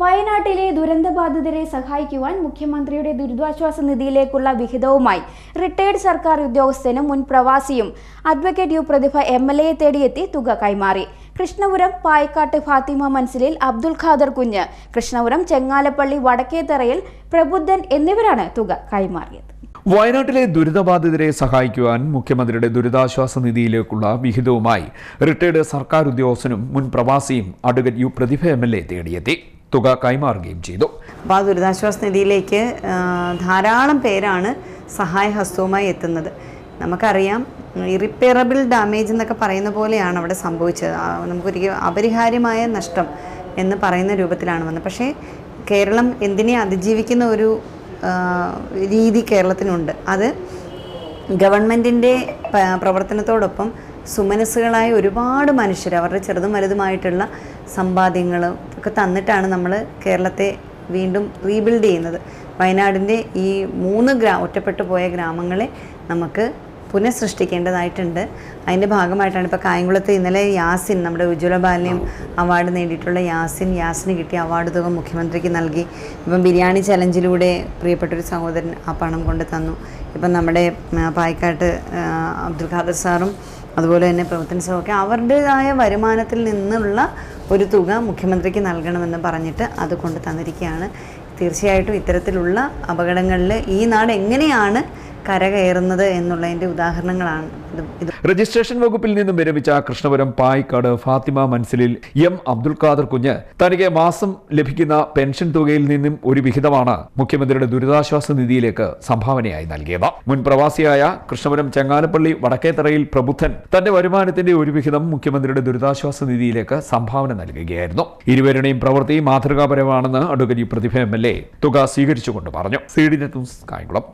വയനാട്ടിലെ ദുരന്തബാധിതരെ സഹായിക്കുവാൻ മുഖ്യമന്ത്രിയുടെ ദുരിതാശ്വാസ നിധിയിലേക്കുള്ള വിഹിതവുമായി റിട്ടയർഡ് സർക്കാർ ഉദ്യോഗസ്ഥനും മുൻ പ്രവാസിയും advocate U Prathibha M L എയെ തേടിയെത്തി തുക കൈമാറി. കൃഷ്ണപുരം പായക്കാട്ട് ഫാത്തിമ മൻസിലിൽ അബ്ദുൽ ഖാദർ കുഞ്ഞ് കൃഷ്ണപുരം ചെങ്ങാലപ്പള്ളി വടക്കേത്തറയിൽ പ്രബുദ്ധൻ എന്നിവരാണ് തുക കൈമാറിയത്. വയനാട്ടിലെ ദുരിതബാധിതരെ സഹായിക്കുവാൻ മുഖ്യമന്ത്രിയുടെ ദുരിതാശ്വാസ നിധിയിലേക്കുള്ള വിഹിതവുമായി റിട്ടയർഡ് സർക്കാർ ഉദ്യോഗസ്ഥനും മുൻ പ്രവാസിയും advocate U Prathibha M L A തേടിയെത്തി. തുക കൈമാറുകയും ചെയ്തു. അപ്പോൾ ആ ദുരിതാശ്വാസ നിധിയിലേക്ക് ധാരാളം പേരാണ് സഹായഹസ്തവുമായി എത്തുന്നത്. നമുക്കറിയാം ഇറിപ്പയറബിൾ ഡാമേജ് എന്നൊക്കെ പറയുന്ന പോലെയാണ് അവിടെ സംഭവിച്ചത്. നമുക്കൊരിക്കലും അപരിഹാര്യമായ നഷ്ടം എന്ന് പറയുന്ന രൂപത്തിലാണ് വന്നത്. പക്ഷേ കേരളം എന്തിനെ അതിജീവിക്കുന്ന ഒരു രീതി കേരളത്തിനുണ്ട്. അത് ഗവൺമെന്റിന്റെ പ്രവർത്തനത്തോടൊപ്പം സുമനസ്സുകളായ ഒരുപാട് മനുഷ്യർ അവരുടെ ചെറുതും വലുതുമായിട്ടുള്ള സമ്പാദ്യങ്ങൾ ഒക്കെ തന്നിട്ടാണ് നമ്മൾ കേരളത്തെ വീണ്ടും റീബിൽഡ് ചെയ്യുന്നത്. വയനാടിന്റെ ഈ മൂന്ന് ഗ്രാ ഒറ്റപ്പെട്ടു പോയ ഗ്രാമങ്ങളെ നമുക്ക് പുനഃസൃഷ്ടിക്കേണ്ടതായിട്ടുണ്ട്. അതിന്റെ ഭാഗമായിട്ടാണ് ഇപ്പോൾ കായംകുളത്ത് ഇന്നലെ യാസിൻ നമ്മുടെ ഉജ്ജ്വല ബാല്യം അവാർഡ് നേടിയിട്ടുള്ള യാസിൻ യാസിന് കിട്ടിയ അവാർഡ് തുക മുഖ്യമന്ത്രിക്ക് നൽകി. ഇപ്പം ബിരിയാണി ചലഞ്ചിലൂടെ പ്രിയപ്പെട്ടൊരു സഹോദരൻ ആ പണം കൊണ്ട് തന്നു. ഇപ്പം നമ്മുടെ പായിക്കാട്ട് അബ്ദുൽ ഖാദർ സാറും അതുപോലെ തന്നെ പ്രവർത്തന സഹമൊക്കെ അവരുടേതായ വരുമാനത്തിൽ നിന്നുള്ള ഒരു തുക മുഖ്യമന്ത്രിക്ക് നൽകണമെന്ന് പറഞ്ഞിട്ട് അത് കൊണ്ട് തന്നിരിക്കുകയാണ്. തീർച്ചയായിട്ടും ഇത്തരത്തിലുള്ള അപകടങ്ങളിൽ ഈ നാട് എങ്ങനെയാണ് കരകയറുന്നത് എന്നുള്ളതിന്റെ ഉദാഹരണങ്ങളാണ് രജിസ്ട്രേഷൻ വകുപ്പിൽ നിന്നും വിരമിച്ച കൃഷ്ണപുരം പായിക്കാട് ഫാത്തിമ മൻസിലിൽ എം അബ്ദുൽ ഖാദർ കുഞ്ഞ് തനിക്ക് മാസം ലഭിക്കുന്ന പെൻഷൻ തുകയിൽ നിന്നും ഒരു വിഹിതമാണ് മുഖ്യമന്ത്രിയുടെ ദുരിതാശ്വാസ നിധിയിലേക്ക് സംഭാവനയായി നൽകിയത്. മുൻ പ്രവാസിയായ കൃഷ്ണപുരം ചെങ്ങാലപ്പള്ളി വടക്കേത്തറയിൽ പ്രബുദ്ധൻ തന്റെ വരുമാനത്തിന്റെ ഒരു വിഹിതം മുഖ്യമന്ത്രിയുടെ ദുരിതാശ്വാസ നിധിയിലേക്ക് സംഭാവന നൽകുകയായിരുന്നു. ഇരുവരുടെയും പ്രവൃത്തി മാതൃകാപരമാണെന്ന് advocate Prathibha M L A തുക സ്വീകരിച്ചുകൊണ്ട് പറഞ്ഞു. C D Kayamkulam.